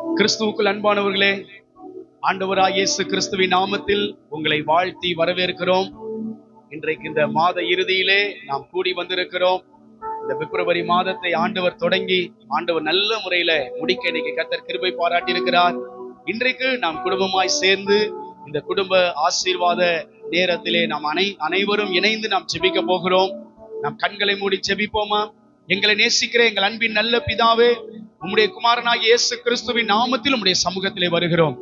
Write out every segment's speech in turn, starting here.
கிறிஸ்துவுக்குள் அன்பானவர்களே ஆண்டவராய் இயேசு கிறிஸ்துவின் நாமத்தில் உங்களை வாழ்த்தி வரவேற்கிறோம். இன்றைக்கு இந்த மாத இறுதியிலே நாம் கூடி வந்திருக்கிறோம். இந்த பிப்ரவரி மாதத்தை ஆண்டவர் தொடங்கி ஆண்டவர் நல்ல முறையில முடிக்க இன்னைக்கு கத்தர் கிருபை பாராட்டி இருக்கிறார் இன்றைக்கு நாம் குடும்பமாய் சேர்ந்து இந்த குடும்ப ஆசீர்வாத நேரத்திலே நாம் அனை அனைவரும் இணைந்து நாம் செபிக்க போகிறோம். நாம் கண்களை மூடி செபிப்போமா எங்களை நேசிக்கிற எங்கள் அன்பின் நல்ல பிதாவே உம்முடைய குமாரனாக இயேசு கிறிஸ்துவின் நாமத்தில் உம்முடைய சமூகத்திலே வருகிறோம்.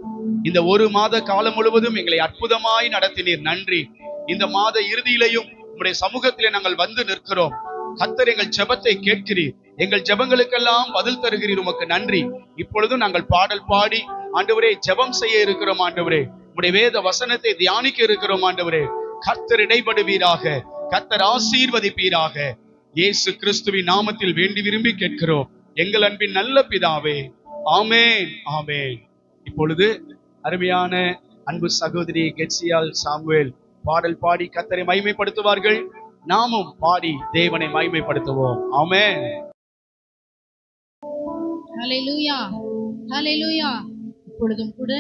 இந்த ஒரு மாத காலம் முழுவதும் எங்களை அற்புதமாய் நடத்தினீர். நன்றி. இந்த மாத இறுதியிலையும் உம்முடைய சமூகத்திலே நாங்கள் வந்து நிற்கிறோம். கத்தர் எங்கள் ஜெபத்தை கேட்கிறீர். எங்கள் ஜெபங்களுக்கெல்லாம் பதில் தருகிறீர் உமக்கு நன்றி. இப்பொழுதும் நாங்கள் பாடல் பாடி ஆண்டவரே ஜெபம் செய்ய இருக்கிறோம் ஆண்டவரே. உம்முடைய வேத வசனத்தை தியானிக்க இருக்கிறோம் ஆண்டவரே. கர்த்தர் இடைபடுவீராக. கர்த்தர் ஆசீர்வதிப்பீராக. இயேசு கிறிஸ்துவின் நாமத்தில் வேண்டி விரும்பி கேட்கிறோம். எங்கள் அன்பின் நல்ல பிதாவே. ஆமேன் ஆமேன். இப்பொழுது அருமையான அன்பு சகோதரி கெட்சியால் சாமுவேல் பாடல் பாடி கத்தரை மகிமைப்படுத்துவார்கள். நாமும் பாடி தேவனை மகிமைப்படுத்துவோம். ஆமேன். இப்பொழுதும் கூட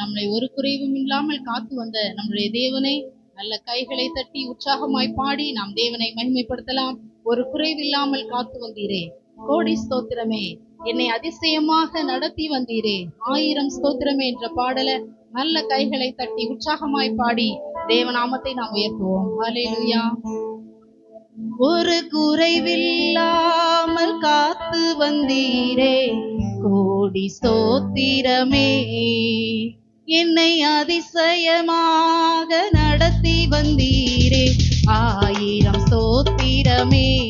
நம்மளை ஒரு குறைவும் இல்லாமல் காத்து வந்த நம்முடைய தேவனை நல்ல கைகளை தட்டி உற்சாகமாய் பாடி நாம் தேவனை மகிமைப்படுத்தலாம். ஒரு குறைவில்லாமல் காத்து வந்தீரே. கோடி ஸ்தோத்திரமே. என்னை அதிசயமாக நடத்தி வந்தீரே. ஆயிரம் ஸ்தோத்திரமே என்ற பாடல நல்ல கைகளை தட்டி உற்சாகமாய் பாடி தேவநாமத்தை நாம் உயர்த்துவோம். ஒரு குறைவில்லாமல் காத்து வந்தீரே. கோடி ஸ்தோத்திரமே. என்னை அதிசயமாக நடத்தி வந்தீரே. ஆயிரம் ஸ்தோத்திரமே.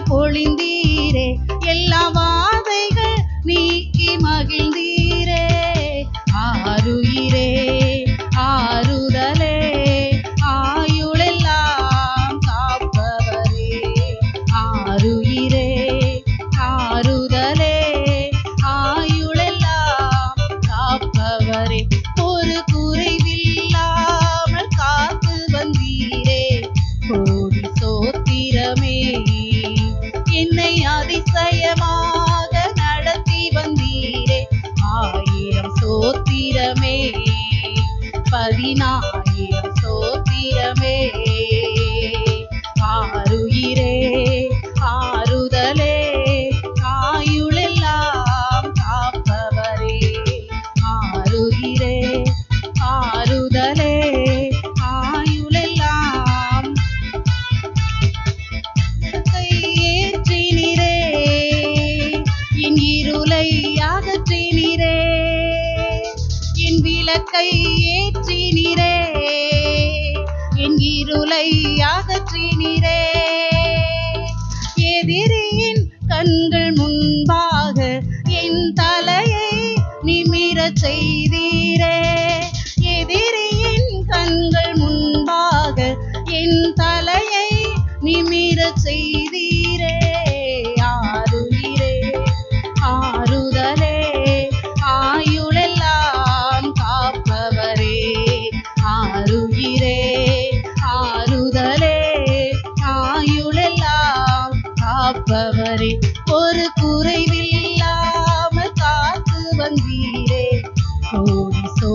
பொழிந்தீரே. எல்லா வாதைகள் நீக்கி மகிழ்ந்தீர்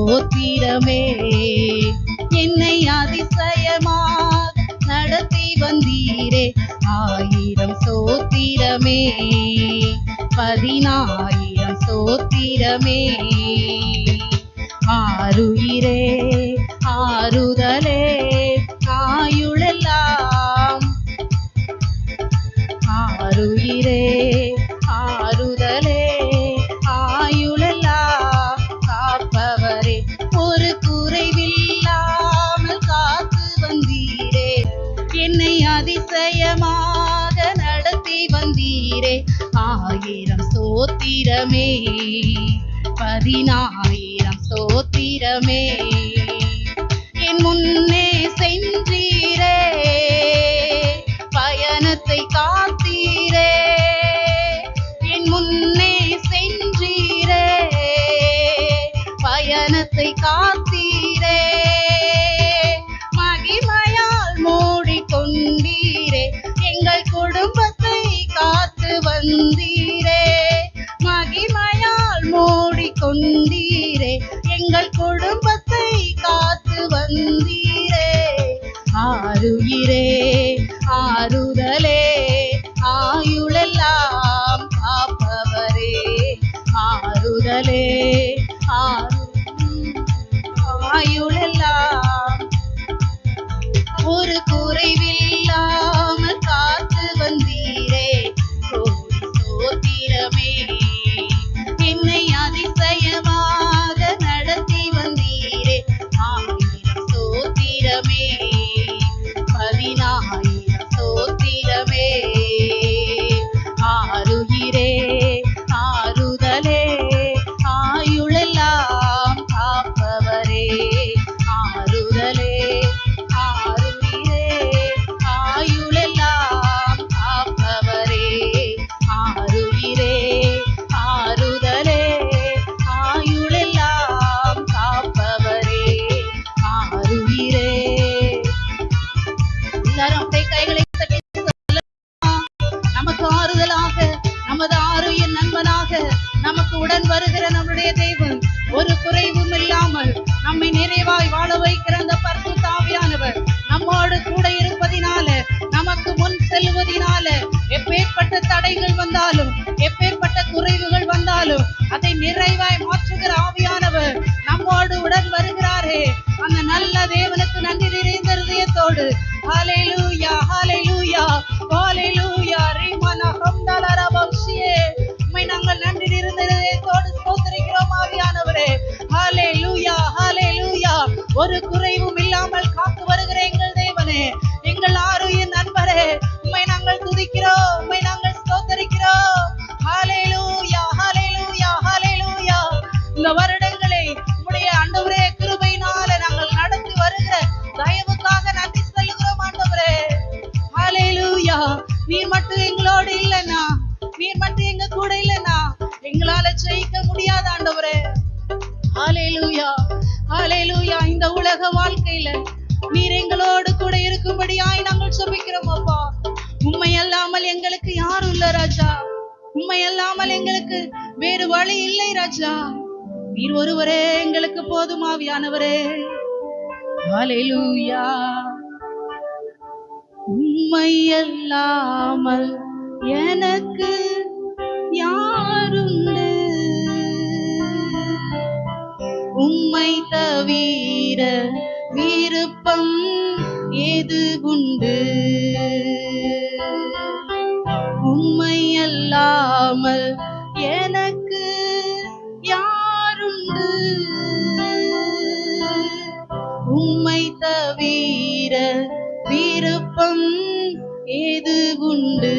ஸ்தோத்திரமே என்னை அதிசயமாக நடத்தி வந்தீரே. ஆயிரம் சோத்திரமே. பதினாயிரம் சோத்திரமே. ஆறுயிரே ஆறுதலே. Hallelujah. வாழ்க்கையில நீர் எங்களோடு கூட இருக்கும்படியாய் நாங்கள் சொபிக்கிறோம் அப்பா. உண்மை அல்லாமல் எங்களுக்கு யாரும் இல்ல ராஜா. உண்மை அல்லாமல் எங்களுக்கு வேறு வழி இல்லை ராஜா. நீர் ஒருவரே எங்களுக்கு போதுமாவியானவரே ஹalleluya. உம்மை அல்லாமல் எனக்கு யாரும் உண்மை தவிர விருப்பம் ஏது உண்டு? உம்மை அல்லாமல் எனக்கு யாருண்டு? உம்மை தவிர விருப்பம் ஏது உண்டு?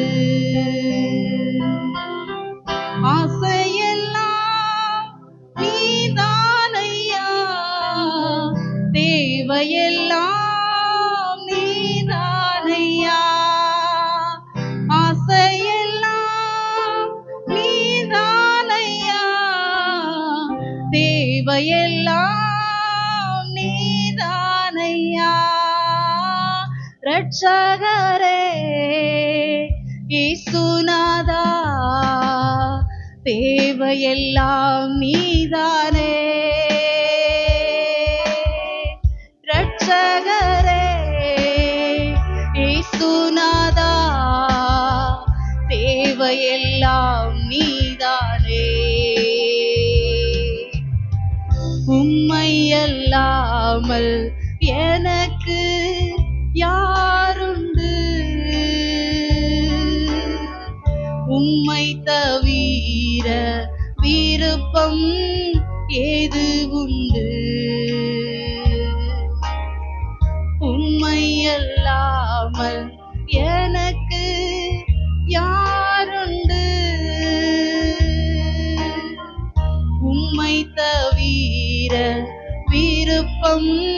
ரட்சகரே இயேசுநாதா தேவையெல்லாம் நீதானே. ரட்சகரே இசுநாதா தேவையெல்லாம் நீதானே. உம்மை அல்லாமல் விருப்பம்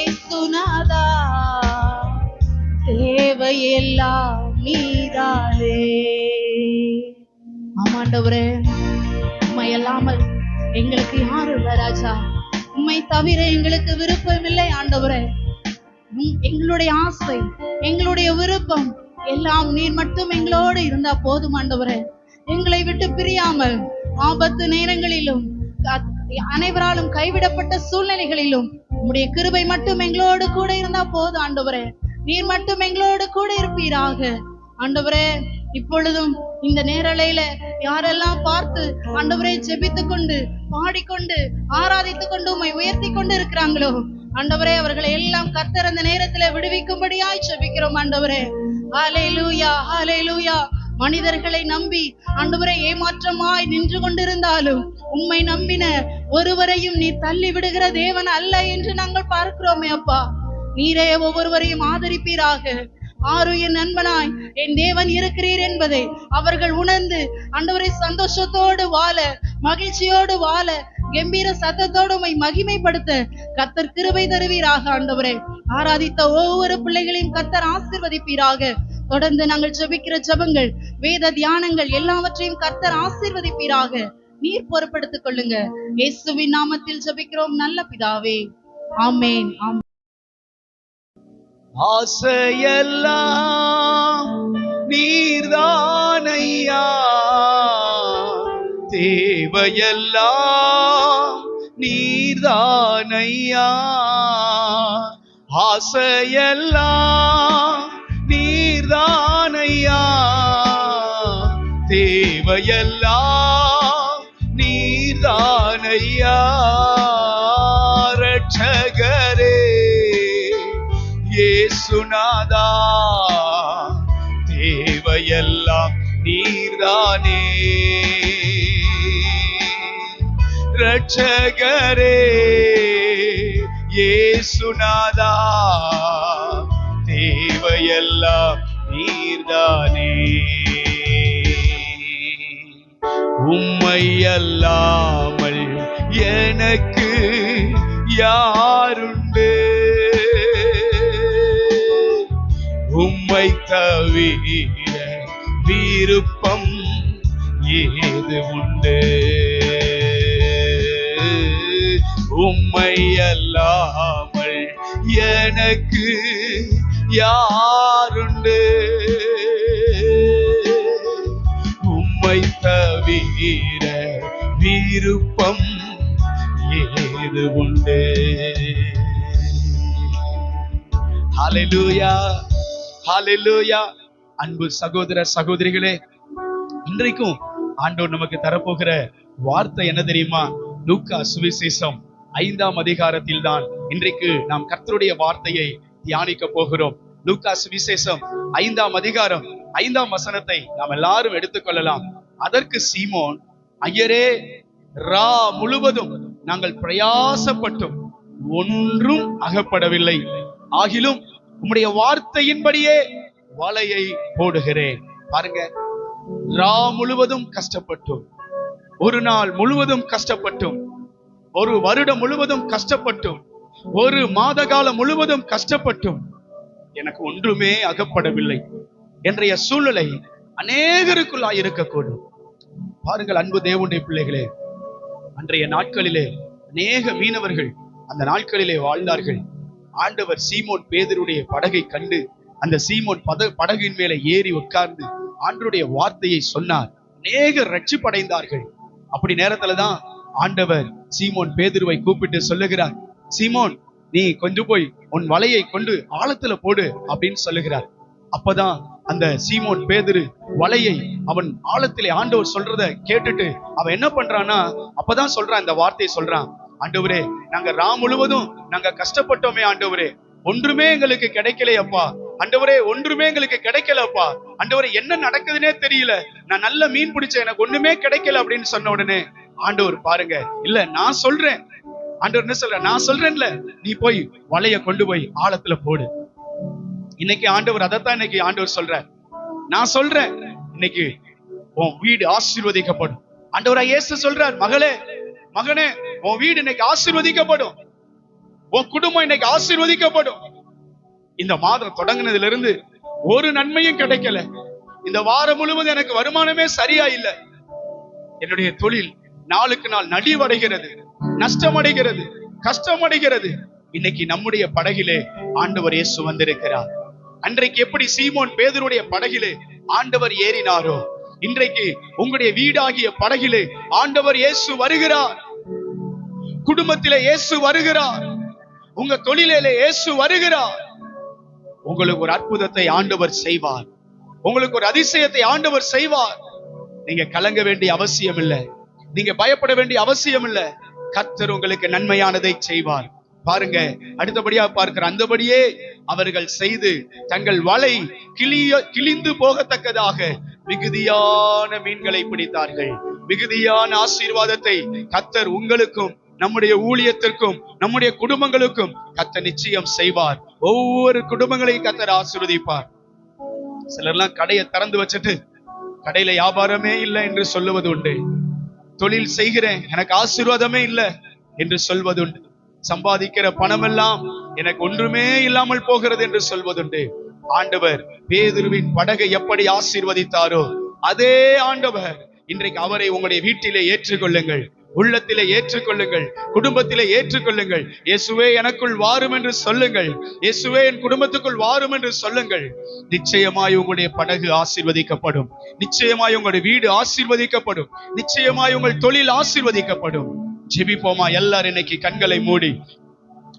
இயேசுநாதா தேவையெல்லாம் நீதானே. ஆமாண்டவரே உண்மை அல்லாமல் எங்களுக்கு யாரும் இல்ல ராஜா. உண்மை தவிர எங்களுக்கு விருப்பம் இல்லை ஆண்டவரே. உம் எங்களுடைய ஆசை எங்களுடைய விருப்பம் எல்லாம் நீர் மட்டும் எங்களோடு இருந்தா போதும் ஆண்டவரே. எங்களை விட்டு பிரியாமல் ஆபத்து நேரங்களிலும் அனைவராலும் கைவிடப்பட்ட சூழ்நிலைகளிலும் உம்முடைய கிருபை மட்டும் எங்களோடு கூட இருந்தா போதும் ஆண்டவரே. நீர் மட்டும் எங்களோடு கூட இருப்பீராக. ஆண்டவரே இப்பொழுதும் இந்த நேரலையில யாரெல்லாம் பார்த்து ஆண்டவரை ஜெபித்து கொண்டு பாடிக்கொண்டு ஆராதித்துக் கொண்டு உம்மை உயர்த்தி கொண்டு இருக்கிறாங்களோ ஆண்டவரே அவர்களை எல்லாம் கர்த்தர் அந்த நேரத்துல விடுவிக்கும்படியாய் ஜெபிக்கிறோம் ஆண்டவரே. அலை லூயா அலை லூயா மனிதர்களை நம்பி ஆண்டவரை ஏமாற்றமாய் நின்று கொண்டிருந்தாலும் உம்மை நம்பின ஒருவரையும் நீ தள்ளி விடுகிற தேவன் அல்ல என்று நாங்கள் பார்க்கிறோமே அப்பா. நீரே ஒவ்வொருவரையும் ஆதரிப்பீராக. ஆறு என் நண்பனாய் என் தேவன் இருக்கிறீர் என்பதை அவர்கள் உணர்ந்து ஆண்டவரை சந்தோஷத்தோடு வாழ மகிழ்ச்சியோடு வாழ கம்பீர சத்தத்தோடு உம்மை மகிமைப்படுத்த கத்தர் கிருபை தருவீராக ஆண்டவரே ஆராதித்த ஒவ்வொரு பிள்ளைகளையும் கத்தர் ஆசிர்வதிப்பீராக. தொடர்ந்து நாங்கள் ஜெபிக்கிற ஜெபங்கள் வேத தியானங்கள் எல்லாவற்றையும் கர்த்தர் ஆசீர்வதிப்பீராக. நீர் பொறுப்படுத்திக் கொள்ளுங்க. இயேசுவின் நாமத்தில் ஜெபிக்கிறோம். நல்ல பிதாவே. ஆமேன். ஆமென். ஆசையெல்லாம் நீர்தானையா? தேவையெல்லாம் நீர்தானையா? ஆசையெல்லாம் தேவையெல்லாம் நீர்தானையா ரட்சகரே. இயேசுநாதா தேவையெல்லாம் நீர்தானே ரட்சகரே. இயேசுநாதா தேவையெல்லாம் நீர்தானே. உம்மை அல்லாமல் எனக்கு யாருண்டு? உம்மை தவிர விருப்பம் ஏது உண்டு? உம்மை அல்லாமல் எனக்கு யாரு ஏது உண்டே ஹalleluya ஹalleluya அன்பு சகோதர சகோதரிகளே இன்றைக்கும் ஆண்டவர் நமக்கு தரப்போகிற வார்த்தை என்ன தெரியுமா? லூக்கா சுவிசேஷம் ஐந்தாம் அதிகாரத்தில் தான் இன்றைக்கு நாம் கர்த்தருடைய வார்த்தையை தியானிக்க போகிறோம். லூக்கா சுவிசேஷம் ஐந்தாம் அதிகாரம் ஐந்தாம் வசனத்தை நாம் எல்லாரும் எடுத்துக்கொள்ளலாம். அதற்கு சீமோன் ஐயரே ரா முழுவதும் நாங்கள் பிரயாசப்பட்டும் ஒன்றும் அகப்படவில்லை. ஆகிலும் உம்முடைய வார்த்தையின்படியே வலையை போடுகிறேன். பாருங்க ரா முழுவதும் கஷ்டப்பட்டும். ஒரு நாள் முழுவதும் கஷ்டப்பட்டும். ஒரு வருடம் முழுவதும் கஷ்டப்பட்டும். ஒரு மாத காலம் முழுவதும் கஷ்டப்பட்டும். எனக்கு ஒன்றுமே அகப்படவில்லை. என்றைய சூழ்நிலை அநேகருக்குள்ளாய் இருக்கக்கூடும். பாருங்கள் அன்பு தேவனுடைய பிள்ளைகளே அன்றைய நாட்களிலே அநேக மீனவர்கள் அந்த நாட்களிலே வாழ்ந்தார்கள். ஆண்டவர் சீமோன் பேதருடைய படகை கண்டு அந்த சீமோன் பத படகின் மேலே ஏறி உட்கார்ந்து ஆண்டருடைய வார்த்தையை சொன்னார். அநேகர் ரட்சிப்படைந்தார்கள் அப்படி நேரத்துல தான் ஆண்டவர் சீமோன் பேதுருவை கூப்பிட்டு சொல்லுகிறார். சீமோன் நீ கொஞ்சம் போய் உன் வலையை கொண்டு ஆழத்துல போடு அப்படின்னு சொல்லுகிறார். அப்பதான் அந்த சீமோன் பேதுரு வலையை அவன் ஆழத்திலே ஆண்டவர் சொல்றத கேட்டுட்டு அவன் என்ன பண்றான்னா அப்பதான் சொல்றான் இந்த வார்த்தையை சொல்றான். ஆண்டவரே நாங்க ரா முழுவதும் நாங்க கஷ்டப்பட்டோமே ஆண்டவரே. ஒன்றுமே எங்களுக்கு கிடைக்கலையப்பா அண்டவரே ஒன்றுமே எங்களுக்கு கிடைக்கலப்பா அண்டவரே என்ன நடக்குதுன்னே தெரியல. நான் நல்ல மீன் பிடிச்சேன் எனக்கு ஒண்ணுமே கிடைக்கல அப்படின்னு சொன்ன உடனே ஆண்டவர் பாருங்க இல்ல நான் சொல்றேன். ஆண்டவர் என்ன சொல்ற நான் சொல்றேன்ல நீ போய் வலைய கொண்டு போய் ஆழத்துல போடு. இன்னைக்கு ஆண்டவர் அதைத்தான் இன்னைக்கு ஆண்டவர் சொல்றார். நான் சொல்றேன் இன்னைக்கு உன் வீடு ஆசீர்வதிக்கப்படும். ஆண்டவரா இயேசு சொல்றார் மகளே மகனே உன் வீடு இன்னைக்கு ஆசீர்வதிக்கப்படும். உன் குடும்பம் இன்னைக்கு ஆசீர்வதிக்கப்படும். இந்த மாதம் தொடங்கினதுல இருந்து ஒரு நன்மையும் கிடைக்கல. இந்த வாரம் முழுவதும் எனக்கு வருமானமே சரியா இல்ல. என்னுடைய தொழில் நாளுக்கு நாள் நலிவடைகிறது நஷ்டமடைகிறது கஷ்டமடைகிறது. இன்னைக்கு நம்முடைய படகிலே ஆண்டவர் இயேசு வந்திருக்கிறார். அன்றைக்கு எப்படி சீமோன் பேதருடைய படகிலே ஆண்டவர் ஏறினாரோ இன்றைக்கு உங்களுடைய வீடாகிய படகிலே ஆண்டவர் இயேசு வருகிறார். குடும்பத்திலே இயேசு வருகிறார். உங்க தொழிலிலே இயேசு வருகிறார். உங்களுக்கு ஒரு அற்புதத்தை ஆண்டவர் செய்வார். உங்களுக்கு ஒரு அதிசயத்தை ஆண்டவர் செய்வார். நீங்க கலங்க வேண்டிய அவசியம் இல்லை நீங்க பயப்பட வேண்டிய அவசியம் இல்லை கத்தர் உங்களுக்கு நன்மையானதை செய்வார். பாருங்க அடுத்தபடியா பார்க்கிற அந்தபடியே அவர்கள் செய்து தங்கள் வலை கிளிய கிழிந்து போகத்தக்கதாக மிகுதியான மீன்களை பிடித்தார்கள். மிகுதியான ஆசீர்வாதத்தை கத்தர் உங்களுக்கும் நம்முடைய ஊழியத்திற்கும் நம்முடைய குடும்பங்களுக்கும் கத்தர் நிச்சயம் செய்வார். ஒவ்வொரு குடும்பங்களையும் கத்தர் ஆசீர்வதிப்பார். சிலர்லாம் கடையை திறந்து வச்சுட்டு கடையில வியாபாரமே இல்லை என்று சொல்லுவது உண்டு. தொழில் செய்கிறேன் எனக்கு ஆசீர்வாதமே இல்லை என்று சொல்வது உண்டு. சம்பாதிக்கிற பணமெல்லாம் எனக்கு ஒன்றுமே இல்லாமல் போகிறது என்று சொல்வதுண்டு. ஆண்டவர் பேதுருவின் படகை எப்படி ஆசீர்வதித்தாரோ அதே ஆண்டவர் இன்றைக்கு அவரை உங்களுடைய வீட்டிலே ஏற்றுக்கொள்ளுங்கள் உள்ளத்திலே ஏற்றுக்கொள்ளுங்கள் குடும்பத்திலே ஏற்றுக்கொள்ளுங்கள். இயேசுவே எனக்குள் வாரும் என்று சொல்லுங்கள். இயேசுவே என் குடும்பத்துக்குள் வாரும் என்று சொல்லுங்கள். நிச்சயமாய் உங்களுடைய படகு ஆசீர்வதிக்கப்படும். நிச்சயமாய் உங்களுடைய வீடு ஆசீர்வதிக்கப்படும். நிச்சயமாய் உங்கள் தொழில் ஆசீர்வதிக்கப்படும். ஜெபிப்போமா? எல்லாரும் இன்னைக்கு கண்களை மூடி.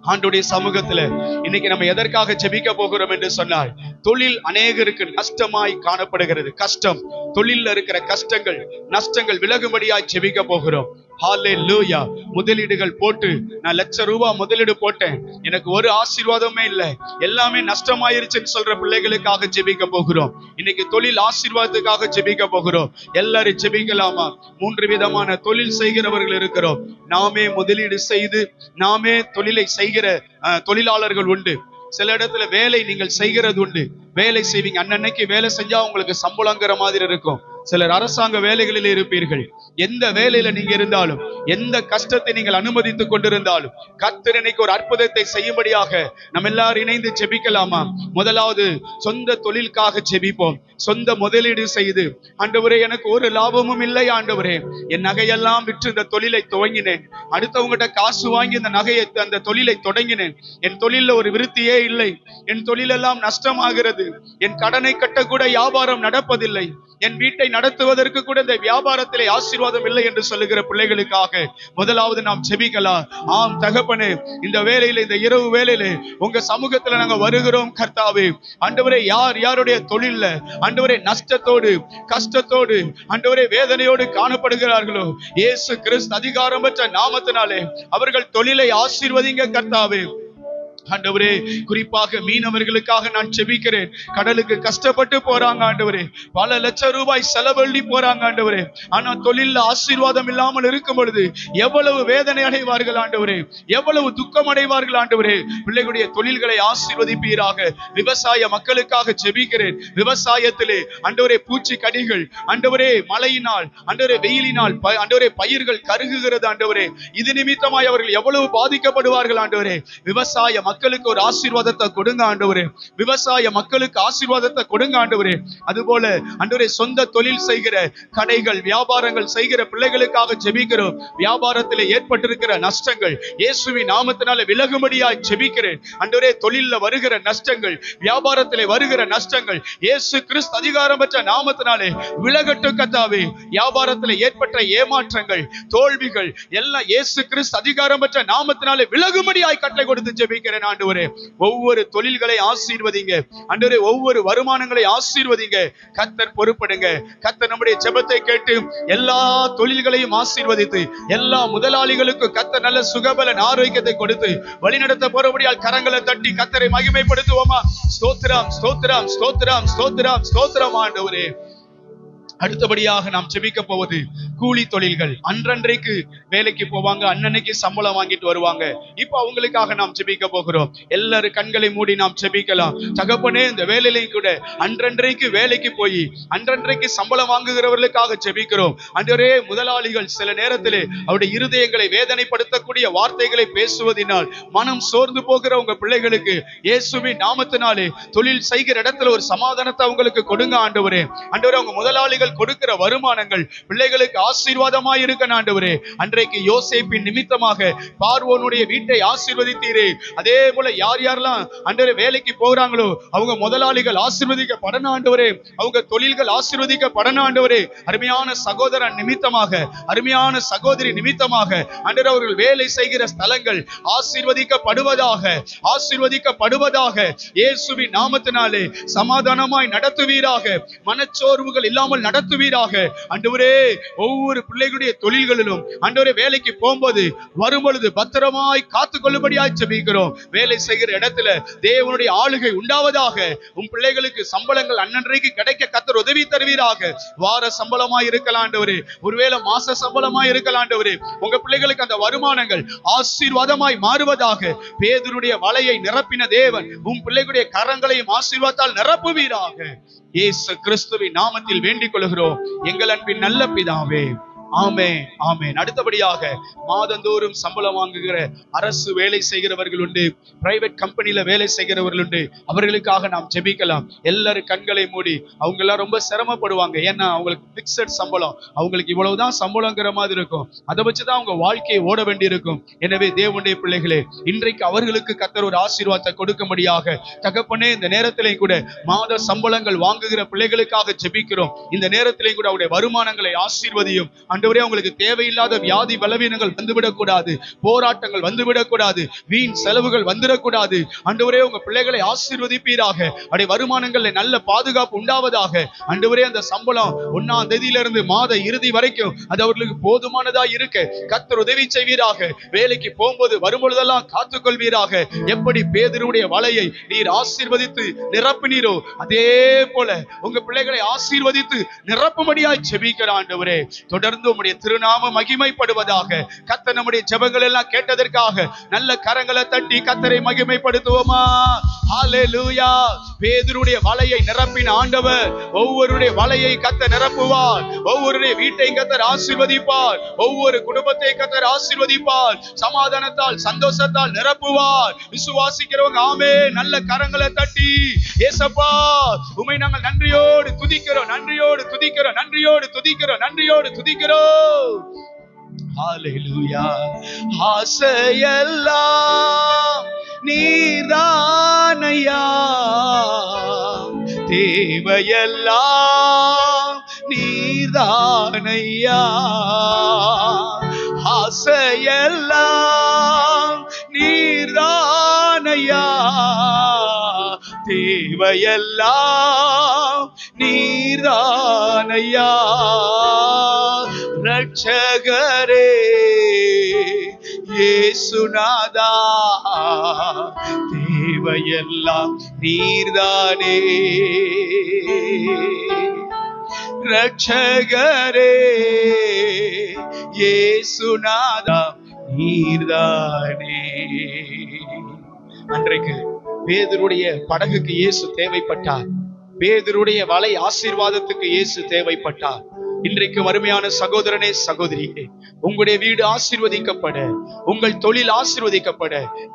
ஆண்டுடைய சமூகத்துல இன்னைக்கு நம்ம எதற்காக ஜெபிக்க போகிறோம் என்று சொன்னால் தொழில் அநேகருக்கு நஷ்டமாய் காணப்படுகிறது. கஷ்டம். தொழில்ல இருக்கிற கஷ்டங்கள் நஷ்டங்கள் விலகும்படியாய் ஜெபிக்க போகிறோம். ஹாலே லூயா முதலீடுகள் போட்டு நான் லட்ச ரூபாய் முதலீடு போட்டேன். எனக்கு ஒரு ஆசீர்வாதமே இல்லை. எல்லாமே நஷ்டமாயிருச்சுன்னு சொல்ற பிள்ளைகளுக்காக ஜெபிக்க போகிறோம். இன்னைக்கு தொழில் ஆசீர்வாதத்துக்காக ஜெபிக்க போகிறோம். எல்லாரும் ஜெபிக்கலாமா? மூன்று விதமான தொழில் செய்கிறவர்கள் இருக்கிறோம். நாமே முதலீடு செய்து நாமே தொழிலை செய்கிற அஹ், தொழிலாளர்கள் உண்டு. சில இடத்துல வேலை நீங்கள் செய்கிறது உண்டு. வேலை செய்வீங்க. அன்னன்னைக்கு வேலை செஞ்சா உங்களுக்கு சம்பளங்கிற மாதிரி இருக்கும். சிலர் அரசாங்க வேலைகளில் இருப்பீர்கள். எந்த வேலையில நீங்க இருந்தாலும் எந்த கஷ்டத்தை நீங்கள் அனுமதித்துக் கொண்டிருந்தாலும் கர்த்தர் இன்னைக்கு ஒரு அற்புதத்தை செய்யும்படியாக நம்ம எல்லாரும் இணைந்து செபிக்கலாமா முதலாவது சொந்த தொழிலுக்காக செபிப்போம் சொந்த முதலீடு செய்து ஆண்டவரே எனக்கு ஒரு லாபமும் இல்லை ஆண்டவரே. என் நகையெல்லாம் விற்று இந்த தொழிலை துவங்கினேன். அடுத்தவங்ககிட்ட காசு வாங்கி இந்த நகையை அந்த தொழிலை தொடங்கினேன். என் தொழில்ல ஒரு விருத்தியே இல்லை. என் தொழிலெல்லாம் நஷ்டமாகிறது. என் கடனை கட்ட கூட வியாபாரம் நடப்பதில்லை. என் வீட்டை நடத்துவதற்கு கூட இந்த வியாபாரத்திலே ஆசீர்வாதம் இல்லை என்று சொல்லுகிற பிள்ளைகளுக்காக முதலாவது நாம் செபிக்கலாம் ஆம் தகப்பனே இந்த வேலையில இந்த இரவு வேலையில உங்க சமூகத்துல நாங்க வருகிறோம் கர்த்தாவே. அண்டவரே யார் யாருடைய தொழில்ல அண்டவரே நஷ்டத்தோடு கஷ்டத்தோடு அண்டவரே வேதனையோடு காணப்படுகிறார்களோ இயேசு கிறிஸ்து அதிகாரமற்ற நாமத்தினாலே அவர்கள் தொழிலை ஆசீர்வதிங்க கர்த்தாவே. ஆண்டவரே குறிப்பாக மீனவர்களுக்காக நான் செபிக்கிறேன். கடலுக்கு கஷ்டப்பட்டு போறாங்க ஆண்டவரே. பல லட்சம் ரூபாய் செலவள்ளி போறாங்க ஆண்டவரே. ஆனா தொழில ஆசீர்வாதம் இல்லாமல் இருக்கும் பொழுது எவ்வளவு வேதனை அடைவார்கள் ஆண்டவரே. எவ்வளவு துக்கம் அடைவார்கள் ஆண்டவரே. பிள்ளைகளுடைய தொழில்களை ஆசீர்வதிப்பீராக. விவசாய மக்களுக்காக செபிக்கிறேன். விவசாயத்திலே ஆண்டவரே பூச்சி கடிகள் ஆண்டவரே மழையினால் ஆண்டவரே வெயிலினால் ப- ஆண்டவரே பயிர்கள் கருகுகிறது ஆண்டவரே. இது நிமித்தமாய் அவர்கள் எவ்வளவு பாதிக்கப்படுவார்கள் ஆண்டவரே. விவசாய மக்களுக்கு ஒரு ஆசீர்வாதத்தை கொடுங்க ஆண்டவரே. விவசாய மக்களுக்கு ஆசீர்வாதத்தை கொடுங்க ஆண்டவரே. அதுபோல ஆண்டவரே சொந்த தொழில் செய்கிற கடைகள் வியாபாரங்கள் செய்கிற பிள்ளைகளுக்காக ஜெபிக்கிறோம். வியாபாரத்தில் ஏற்பட்டிருக்கிற நஷ்டங்கள் இயேசுவின் நாமத்தினால விலகும்படியாய் ஜெபிக்கிறேன். ஆண்டவரே தொழில்ல வருகிற நஷ்டங்கள் வியாபாரத்திலே வருகிற நஷ்டங்கள் இயேசு கிறிஸ்து அதிகாரம் பெற்ற நாமத்தினாலே விலகட்டும் கத்தாவே. வியாபாரத்தில் ஏற்பட்ட ஏமாற்றங்கள் தோல்விகள் எல்லாம் இயேசு கிறிஸ்து அதிகாரம் பெற்ற நாமத்தினாலே விலகும்படியாய் கட்டளை கொடுத்து ஜெபிக்கிறேன். ஆண்டவரே ஒவ்வொரு தொழில்களை ஆசீர்வதிங்க. ஆண்டவரே ஒவ்வொரு வருமானங்களை ஆசீர்வதிங்க. கத்தர் பொறுப்படுங்க. கத்தர் நம்முடைய ஜெபத்தை கேட்டு எல்லா தொழில்களையும் ஆசீர்வதித்து எல்லா முதலாளிகளுக்கும் கத்தர் நல்ல சுகபலன் ஆரோக்கியத்தை கொடுத்து வழிநடத்த போறபடியால் கரங்களை தட்டி கத்தரை மகிமைப்படுத்துவோமா? ஸ்தோத்திரம் ஸ்தோத்திரம் ஸ்தோத்திரம் ஸ்தோத்திரம் ஸ்தோத்திரம் ஆண்டவரே. அடுத்தபடியாக நாம் செபிக்க போவது கூலி தொழில்கள். அன்றன்றைக்கு வேலைக்கு போவாங்க அன்னன்னைக்கு சம்பளம் வாங்கிட்டு வருவாங்க. இப்ப அவங்களுக்காக நாம் செபிக்க போகிறோம். எல்லாரும் கண்களை மூடி நாம் செபிக்கலாம் தகப்பனே இந்த வேலையிலையும் கூட அன்றன்றைக்கு வேலைக்கு போய் அன்றன்றைக்கு சம்பளம் வாங்குகிறவர்களுக்காக செபிக்கிறோம் அன்றரே முதலாளிகள் சில நேரத்திலே அவருடைய இருதயங்களை வேதனைப்படுத்தக்கூடிய வார்த்தைகளை பேசுவதனால் மனம் சோர்ந்து போகிற உங்க பிள்ளைகளுக்கு இயேசுவின் நாமத்தினாலே தொழில் செய்கிற இடத்துல ஒரு சமாதானத்தை அவங்களுக்கு கொடுங்க ஆண்டவரே. அன்றவரே அவங்க முதலாளிகள் கொடுக்கிற வருமானங்கள் பிள்ளைகளுக்கு ஆசீர்வாதமாய் இருக்க ஆண்டவரே. அன்றைக்கு யோசேப்பின் நிமித்தமாக பார்வோனுடைய வீட்டை ஆசீர்வதித்தீரே. அதே போல யார் யாரெல்லாம் அன்றைய வேலைக்கு போகிறாங்களோ அவங்க முதலாளிகள் ஆசீர்வதிக்க படன ஆண்டவரே. அவங்க தொழில்கள் ஆசீர்வதிக்க படன ஆண்டவரே. அருமையான சகோதரன் நிமித்தமாக அருமையான சகோதரி நிமித்தமாக அன்றர் அவர்கள் வேலை செய்கிற ஸ்தலங்கள் ஆசீர்வதிக்கப்படுவதாக ஆசீர்வதிக்கப்படுவதாக இயேசுவின் நாமத்தினாலே சமாதானமாய் நடத்துவீராக. மனச்சோர்வுகள் இல்லாமல் நட நடத்துவீராக. ஆண்டவரே ஒவ்வொரு பிள்ளைகளுடைய தொழில்களிலும் ஆண்டவரே வேலைக்கு போகும்போது வரும்பொழுது பத்திரமாய் காத்து கொள்ளும்படியாய் ஜெபிக்கிறோம். வேலை செய்கிற இடத்துல தேவனுடைய ஆளுகை உண்டாவதாக உன் பிள்ளைகளுக்கு சம்பளங்கள் அன்னன்றைக்கு கிடைக்க கத்தர் உதவி தருவீராக. வார சம்பளமாய் இருக்கலாண்டவரே ஒருவேளை மாச சம்பளமாய் இருக்கலாண்டவரே உங்க பிள்ளைகளுக்கு அந்த வருமானங்கள் ஆசீர்வாதமாய் மாறுவதாக பேதனுடைய வலையை நிரப்பின தேவன் உன் பிள்ளைகளுடைய கரங்களையும் ஆசீர்வாதத்தால் நிரப்புவீராக. இயேசு கிறிஸ்துவின் நாமத்தில் வேண்டிக் கொள்கிறோம். எங்கள் அன்பின் நல்ல பிதாவே. ஆமே ஆமென். அடுத்தபடியாக மாதந்தோறும் சம்பளம் வாங்குகிற அரசு வேலை செய்கிறவர்கள் உண்டு. பிரைவேட் கம்பெனியில வேலை செய்கிறவர்கள் உண்டு. அவர்களுக்காக நாம் ஜெபிக்கலாம். எல்லாரும் கண்களை மூடி அவங்க எல்லாம் ரொம்ப சிரமப்படுவாங்க. ஏன்னா அவங்களுக்கு பிக்சட் சம்பளம். அவங்களுக்கு இவ்வளவுதான் சம்பளங்கிற மாதிரி இருக்கும். அதை வச்சுதான் அவங்க வாழ்க்கையை ஓட வேண்டி இருக்கும் எனவே தேவனுடைய பிள்ளைகளே இன்றைக்கு அவர்களுக்கு கத்தர் ஒரு ஆசீர்வாதத்தை கொடுக்கும்படியாக தகப்பனே இந்த நேரத்திலையும் கூட மாத சம்பளங்கள் வாங்குகிற பிள்ளைகளுக்காக ஜெபிக்கிறோம். இந்த நேரத்திலையும் கூட அவருடைய வருமானங்களை ஆசீர்வதியும் ஆண்டவரே அவங்களுக்கு தேவையில்லாத வியாதி பலவீனங்கள் வந்துவிடக்கூடாது. போராட்டங்கள் வந்துவிடக்கூடாது. வீண் செலவுகள் வந்துடக்கூடாது. ஆண்டவரே உங்க பிள்ளைகளை ஆசீர்வதிப்பீராக. அடைய வருமானங்கள்ல நல்ல பாதுகாப்பு உண்டாவதாக. ஆண்டவரே அந்த சம்பளம் ஒன்னாம் தேதியிலிருந்து மாத இறுதி வரைக்கும் அது அவர்களுக்கு போதுமானதா இருக்க. கத்தர் உதவி செய்வீராக. வேலைக்கு போகும்போது வரும்பொழுதெல்லாம் காத்துக்கொள்வீராக. எப்படி பேதருடைய வலையை நீர் ஆசீர்வதித்து நிரப்பினீரோ அதே போல உங்க பிள்ளைகளை ஆசீர்வதித்து நிரப்பும்படியாய் ஜெபிக்கிற ஆண்டவரே. தொடர்ந்து உம்முடைய திருநாம மகிமைப்படுவதாக கத்த நம்முடைய ஜெபங்கள் எல்லாம் கேட்டதற்காக நல்ல கரங்களை தட்டி கத்தரை மகிமைப்படுத்துவோமா? ஹalleluya பேதுருடைய வலையை நிரப்பின ஆண்டவர் ஒவ்வொருடைய வலையை கத்த நிரப்புவார். ஒவ்வொருடைய வீட்டை கத்தர் ஆசீர்வதிப்பார். ஒவ்வொரு குடும்பத்தை கத்தர் ஆசீர்வதிப்பார். சமாதானத்தால் சந்தோஷத்தால் நிரப்புவார். விசுவாசிக்கிறவங்க ஆமே நல்ல கரங்களை தட்டி ஏசப்பா உமை நாங்கள் நன்றியோடு துதிக்கிறோம் நன்றியோடு துதிக்கிறோம் நன்றியோடு துதிக்கிறோம் நன்றியோடு துதிக்கிறோம். ஹalleluya ஆசையெல்லாம் நீரானையா? தேவையெல்லாம் நீர்தானையா ஆசையெல்லாம் நீர்தானையா தேவையெல்லாம் நீர்தானையா ரட்சகரே இயேசுநாதா தேவையெல்லாம் நீர்தானே. ரட்சகரே இயேசுநாதா நீர்தானே. அன்றைக்கு பேதருடைய படகுக்கு இயேசு தேவைப்பட்டார். பேதருடைய வலை ஆசீர்வாதத்துக்கு இயேசு தேவைப்பட்டார். இன்றைக்கு வறுமையான சகோதரனே சகோதரியே உங்களுடைய வீடு ஆசீர்வதிக்கப்பட உங்கள் தொழில் ஆசீர்வதிக்கப்பட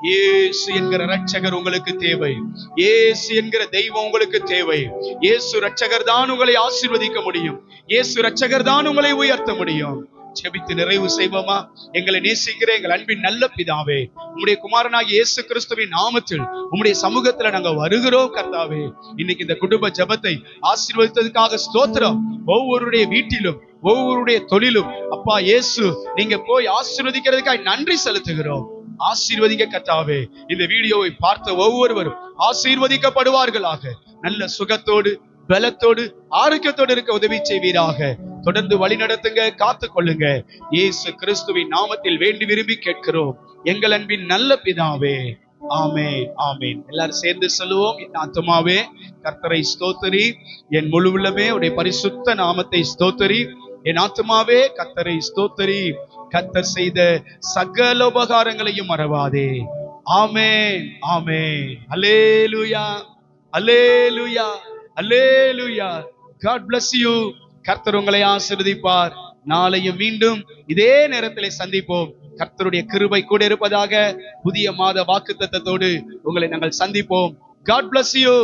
இயேசு என்கிற ரட்சகர் உங்களுக்கு தேவை. இயேசு என்கிற தெய்வம் உங்களுக்கு தேவை. இயேசு ரட்சகர் தான் உங்களை ஆசீர்வதிக்க முடியும். இயேசு ரட்சகர் தான் உங்களை உயர்த்த முடியும். ஜெபித்து நிறைவு செய்வோமா? எங்களை நேசிக்கிற எங்கள் அன்பின் நல்ல பிதாவே உம்முடைய குமாரனாகி இயேசு கிறிஸ்துவின் நாமத்தில் உம்முடைய சமூகத்துல நாங்க வருகிறோம் கர்த்தாவே. இன்னைக்கு இந்த குடும்ப ஜெபத்தை ஆசீர்வதித்ததுக்காக ஸ்தோத்திரம். ஒவ்வொருடைய வீட்டிலும் ஒவ்வொருடைய தொழிலும் அப்பா இயேசு நீங்க போய் ஆசீர்வதிக்கிறதுக்காக நன்றி செலுத்துகிறோம். ஆசீர்வதிக்க கர்த்தாவே. இந்த வீடியோவை பார்த்த ஒவ்வொருவரும் ஆசீர்வதிக்கப்படுவார்களாக. நல்ல சுகத்தோடு பலத்தோடு ஆரோக்கியத்தோடு இருக்க உதவி செய்வீராக. தொடர்ந்து வழி நடத்துங்க காத்து கொள்ளுங்க இயேசு கிறிஸ்துவின் நாமத்தில் வேண்டி விரும்பி கேட்கிறோம். எங்கள் அன்பின் நல்ல பிதாவே ஆமே ஆமேன். எல்லாரும் சேர்ந்து சொல்லுவோம் என் ஆத்துமாவே கர்த்தரை ஸ்தோத்தரி. என் முழு உள்ளமே உடைய பரிசுத்த நாமத்தை ஸ்தோத்தரி. என் ஆத்துமாவே கர்த்தரை ஸ்தோத்தரி. கர்த்தர் செய்த சகல உபகாரங்களையும் மறவாதே. ஆமே ஆமே அலேலுயா அலேலுயா அல்லேலூயா காட் bless யூ கர்த்தர் உங்களை ஆசிர்வதிப்பார். நாளையும் மீண்டும் இதே நேரத்திலே சந்திப்போம். கர்த்தருடைய கிருபை கூட இருப்பதாக புதிய மாத வாக்குத்தத்தத்தோடு உங்களை நாங்கள் சந்திப்போம். God bless you